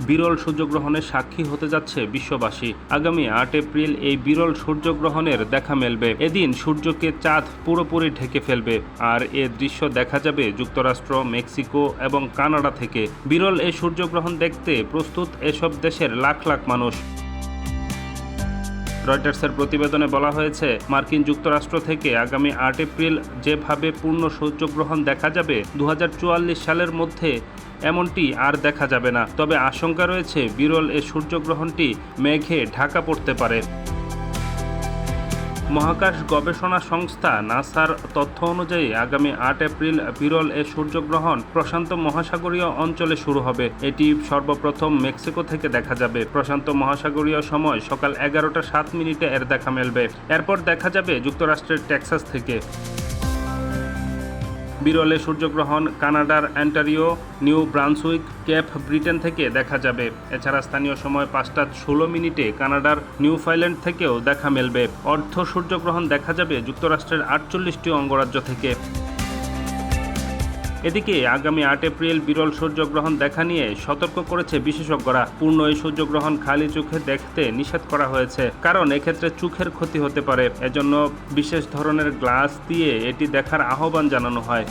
বিরল সূর্যগ্রহণের সাক্ষী হতে যাচ্ছে বিশ্ববাসী। আগামী আট এপ্রিল এই বিরল সূর্যগ্রহণের দেখা মেলবে। এদিন সূর্যকে চাঁদ পুরোপুরি ঢেকে ফেলবে। আর এ দৃশ্য দেখা যাবে যুক্তরাষ্ট্র, মেক্সিকো এবং কানাডা থেকে। বিরল এই সূর্যগ্রহণ দেখতে প্রস্তুত এসব দেশের লাখ লাখ মানুষ। রয়টার্সের প্রতিবেদনে বলা হয়েছে, মার্কিন যুক্তরাষ্ট্র থেকে আগামী আট এপ্রিল যেভাবে পূর্ণ সূর্যগ্রহণ দেখা যাবে দু হাজার চুয়াল্লিশ সালের মধ্যে এমনটি আর দেখা যাবে না। তবে আশঙ্কা রয়েছে, বিরল এ সূর্যগ্রহণটি মেঘে ঢাকা পড়তে পারে। মহাকাশ গবেষণা সংস্থা নাসার তথ্য অনুযায়ী, আগামী আট এপ্রিল বিরল এ সূর্যগ্রহণ প্রশান্ত মহাসাগরীয় অঞ্চলে শুরু হবে। এটি সর্বপ্রথম মেক্সিকো থেকে দেখা যাবে। প্রশান্ত মহাসাগরীয় সময় সকাল এগারোটা সাত মিনিটে এর দেখা মেলবে। এরপর দেখা যাবে যুক্তরাষ্ট্রের টেক্সাস থেকে। বিরলে সূর্যগ্রহণ, কানাডার Ontario, New Brunswick, Cape Breton থেকে দেখা যাবে। এছাড়া স্থানীয় সময় পাঁচটা ষোলো মিনিটে কানাডার নিউফাইল্যান্ড থেকেও দেখা মেলবে। অর্ধ সূর্যগ্রহণ দেখা যাবে যুক্তরাষ্ট্রের আটচল্লিশটি অঙ্গরাজ্য থেকে। এদিকে আগামী আট এপ্রিল বিরল সূর্যগ্রহণ দেখা নিয়ে সতর্ক করেছে বিশেষজ্ঞরা। পূর্ণ এই সূর্যগ্রহণ খালি চোখে দেখতে নিষেধ করা হয়েছে। কারণ এক্ষেত্রে চোখের ক্ষতি হতে পারে। এজন্য বিশেষ ধরনের গ্লাস দিয়ে এটি দেখার আহ্বান জানানো হয়।